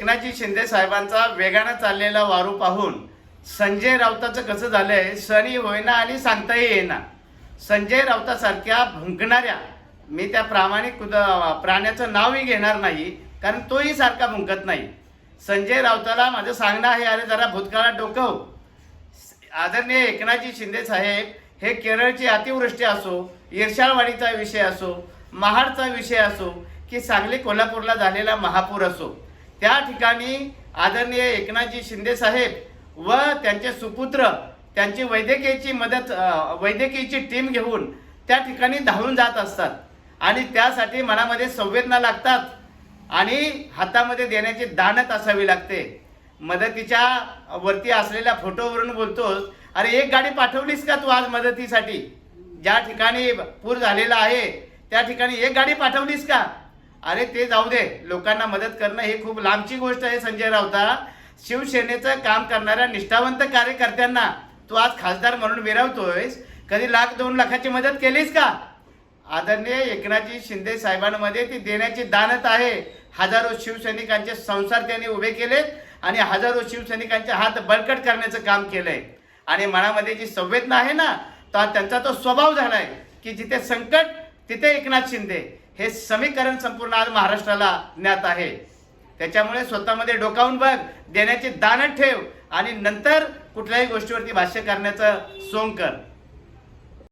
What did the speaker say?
एकनाथजी शिंदे साहेबांचा वेगानं चाललेला वारू पाहून संजय राऊताचं कसं झालंय सणी होईना आणि सांगताही येईना. संजय राऊतासारख्या भुंकणाऱ्या मी त्या प्रामाणिक कुद प्राण्याचं नावही घेणार नाही कारण तोही सारखा भुंकत नाही. संजय राऊताला माझं सांगणं आहे अरे जरा भूतकाळात डोकव हो. आदरणीय एकनाथजी शिंदे साहेब हे केरळची अतिवृष्टी असो ईर्षाळवाडीचा विषय असो महाडचा विषय असो की सांगली कोल्हापूरला झालेला महापूर असो त्या ठिकाणी आदरणीय एकनाथजी शिंदे साहेब व त्यांचे सुपुत्र त्यांची वैद्यकीयची मदत वैद्यकीयची टीम घेऊन त्या ठिकाणी धावून जात असतात. आणि त्यासाठी मनामध्ये संवेदना लागतात आणि हातामध्ये देण्याची दानत असावी लागते. मदतीच्या वरती असलेल्या फोटोवरून बोलतोस अरे एक गाडी पाठवलीस का तू आज मदतीसाठी? ज्या ठिकाणी पूर झालेला आहे त्या ठिकाणी एक गाडी पाठवलीस का? अरे ते जाऊ दे लोकांना मदत करणं ही खूप लांबची गोष्ट आहे संजय राऊता. शिवसेनेचं काम करणाऱ्या निष्ठावंत कार्यकर्त्यांना तू आज खासदार म्हणून मिरवतोयस कधी लाख दोन लाखाची मदत केलीस का? आदरणीय एकनाथजी शिंदे साहेबांमध्ये ती देण्याची दानत आहे. हजारो शिवसैनिकांचे संसार त्यांनी उभे केलेत आणि हजारो शिवसैनिकांचे हात बळकट करण्याचं काम केलंय. आणि मनामध्ये जी संवेदना आहे ना तर त्यांचा तो स्वभाव झालाय की जिथे संकट तिथे एकनाथ शिंदे. हे समीकरण संपूर्ण आज महाराष्ट्राला ज्ञात आहे. त्याच्यामुळे स्वतःमध्ये डोकावून बघ देण्याची दानत ठेव आणि नंतर कुठल्याही गोष्टीवरती भाष्य करण्याचं सोंग कर.